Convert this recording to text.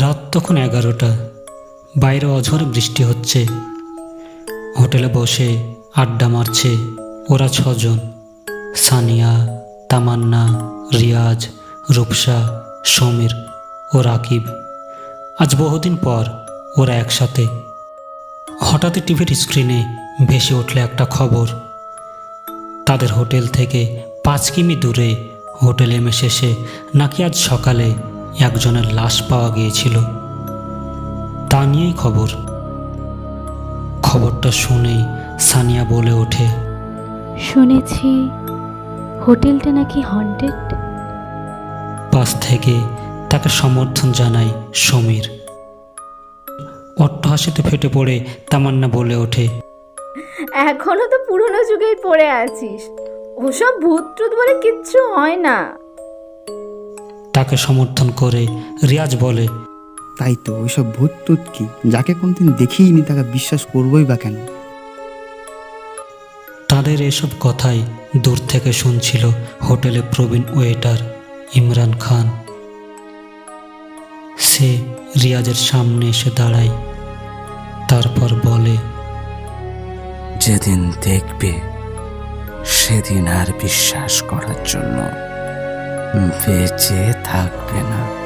রাত তখন এগারোটা। বাইরে অঝরে বৃষ্টি হচ্ছে। হোটেলে বসে আড্ডা মারছে ওরা ছজন। সানিয়া, তামান্না, রিয়াজ, রূপসা, সমীর ও রাকিব। আজ বহুদিন পর ওরা একসাথে। হঠাৎই টিভির স্ক্রিনে ভেসে উঠল একটা খবর। তাদের হোটেল থেকে পাঁচ কিমি দূরে হোটেলে এমে শেষে, নাকি আজ সকালে একজনের লাশ পাওয়া গিয়েছিল। তা নিয়েই খবর। খবরটা শুনেই সানিয়া বলে ওঠে শুনেছি হোটেলটা নাকি হন্টেড পাশ থেকে তাকে সমর্থন জানায় সমীর। অট্টহাসিতে ফেটে পড়ে তামান্না বলে ওঠে এখনও তো পুরনো যুগেই পড়ে আছিস। ওসব ভূত টুত বলে কিচ্ছু হয় না। তাকে সমর্থন করে রিয়াজ বলে তাই তো ওইসব ভূত টুত কি? যাকে কোনদিন দেখিনি তাকে বিশ্বাস করবোই বা কেন? তাদের এসব কথাই দূর থেকে শুনছিল হোটেলে প্রবীণ ওয়েটার ইমরান খান। সে রিয়াজের সামনে এসে দাঁড়ায় তারপর বলে যেদিন দেখবে সেদিন আর বিশ্বাস করার জন্য বেঁচে থাকবে না।